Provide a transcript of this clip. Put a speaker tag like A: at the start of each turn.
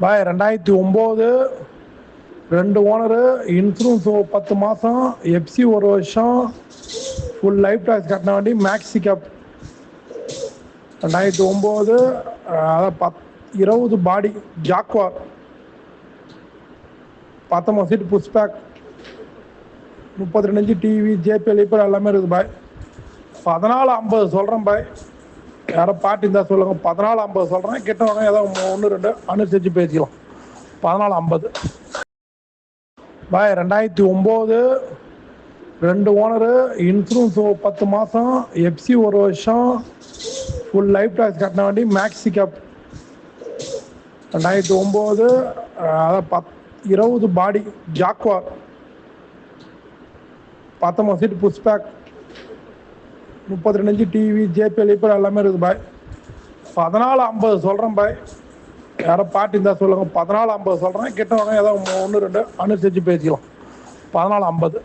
A: பாய் ரெண்டாயிரத்தி ஒம்பது ரெண்டு ஓனரு இன்சூரன்ஸ் பத்து மாதம் எஃப்சி ஒரு வருஷம் ஃபுல் லைஃப் டாக்ஸ் கட்டின வண்டி மேக்ஸி கேப் ரெண்டாயிரத்தி ஒம்பது அதான் பத் இருபது பாடி ஜாக்வார் பத்தொம்பது சீட் புஷ் பேக் முப்பத்தி ரெண்டு இன்ச்சு டிவி ஜேபிஎல் இப்போ எல்லாமே இருக்குது பாய். பதினாலு ஐம்பது சொல்கிறேன் பாய். யாரோ பாட்டி இருந்தால் சொல்லுங்கள் பதினாலு ஐம்பது சொல்கிறேன் கிட்டவங்க ஏதோ ஒன்று ரெண்டு அனுசரித்து பேசிக்கலாம். பதினாலு ஐம்பது. பாய் ரெண்டாயிரத்தி ஒம்பது ரெண்டு ஓனரு இன்சூரன்ஸ் பத்து மாதம் எஃப்சி ஒரு வருஷம் ஃபுல் லைஃப் டாக்ஸ் கட்டின வேண்டி மேக்ஸி கேப் ரெண்டாயிரத்தி ஒம்பது அதான் பத் இருபது பாடி ஜாக்வார் பத்தொம்பது சீட் புஷ் பேக் முப்பத்தி ரெண்டு இன்ச்சு டிவி ஜேபிஎல் இப்போ எல்லாமே இருக்குது பாய். பதினாலு ஐம்பது சொல்கிறேன் பாய். யாரோ பாட்டி இருந்தால் சொல்லுங்கள் பதினாலு ஐம்பது சொல்கிறேன் கிட்ட வாங்க ஏதோ ஒன்று ரெண்டு. அனுசரித்து பேசிக்கலாம். பதினாலு ஐம்பது.